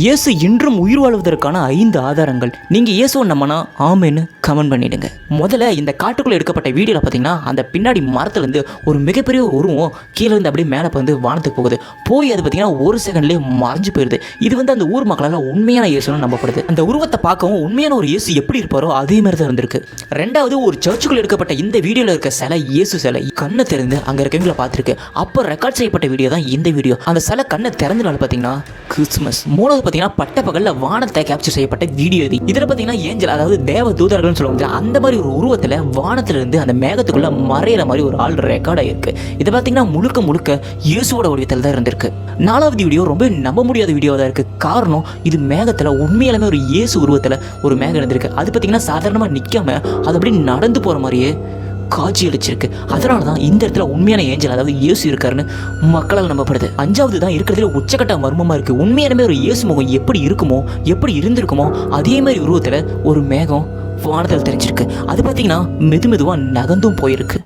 இயேசு இன்றும் உயிர் வாழ்வதற்கான ஐந்து ஆதாரங்கள். நீங்கள் இயேசுவை நம்மனா ஆமேன்னு கமெண்ட் பண்ணிடுங்க. முதல்ல இந்த காட்டுக்குள்ளே எடுக்கப்பட்ட வீடியோவில் பார்த்தீங்கன்னா அந்த பின்னாடி மரத்துலேருந்து ஒரு மிகப்பெரிய உருவம் கீழே இருந்து அப்படியே மேலே வந்து வானத்துக்கு போகுது. போய் அது பார்த்தீங்கன்னா ஒரு செகண்ட்லேயே மறைஞ்சு போயிடுது இது வந்து அந்த ஊர் மக்களால் உண்மையான இயேசுன்னு நம்பப்படுது. அந்த உருவத்தை பார்க்கவும் உண்மையான ஒரு இயேசு எப்படி இருப்பாரோ அதே மாதிரி தான் இருந்திருக்கு. ரெண்டாவது ஒரு சர்ச்சுக்குள்ள எடுக்கப்பட்ட இந்த வீடியோவில் இருக்க சிலை இயேசு சிலை கண்ணை திறந்து அங்கே இருக்கவங்கள பார்த்துருக்கு. அப்போ ரெக்கார்ட் செய்யப்பட்ட வீடியோ தான் இந்த வீடியோ. அந்த சிலை கண்ணை திறந்தனால பார்த்தீங்கன்னா கிறிஸ்மஸ் மூணாவது பார்த்தீங்கன்னா பட்டப்பகலில் வானத்தை கேப்சர் செய்யப்பட்ட வீடியோ இது இதில் பார்த்தீங்கன்னா ஏஞ்சல் அதாவது தேவ தூதர்கள்னு சொல்லுவாங்க அந்த மாதிரி ஒரு உருவத்தில் வானத்திலிருந்து அந்த மேகத்துக்குள்ள மறையிற மாதிரி ஒரு ஆள் ரெக்கார்டாக ஆயிருக்கு இது பார்த்தீங்கன்னா முழுக்க முழுக்க இயேசுவோட வடிவத்தில் தான் இருந்திருக்கு. நாலாவது வீடியோ ரொம்ப நம்ப முடியாத வீடியோ தான் இருக்கு. காரணம் இது மேகத்தில் உண்மையிலுமே ஒரு இயேசு உருவத்தில் ஒரு மேகம் இருந்திருக்கு. அது பார்த்தீங்கன்னா சாதாரணமாக நிற்காம அது அப்படியே நடந்து போகிற மாதிரியே காட்சி அளிச்சிருக்கு. அதனால தான் இந்த இடத்துல உண்மையான ஏஞ்சல் அதாவது இயேசு இருக்காருன்னு மக்களால் நம்பப்படுது. அஞ்சாவது தான் இருக்கிறதுல உச்சக்கட்ட மர்மமாக இருக்குது உண்மையானமே ஒரு இயேசு முகம் எப்படி இருக்குமோ எப்படி இருந்திருக்குமோ அதே மாதிரி உருவத்தில் ஒரு மேகம் வானத்தில் தெரிஞ்சிருக்கு. அது பார்த்தீங்கன்னா மெது மெதுவாக நகர்ந்தும் போயிருக்கு.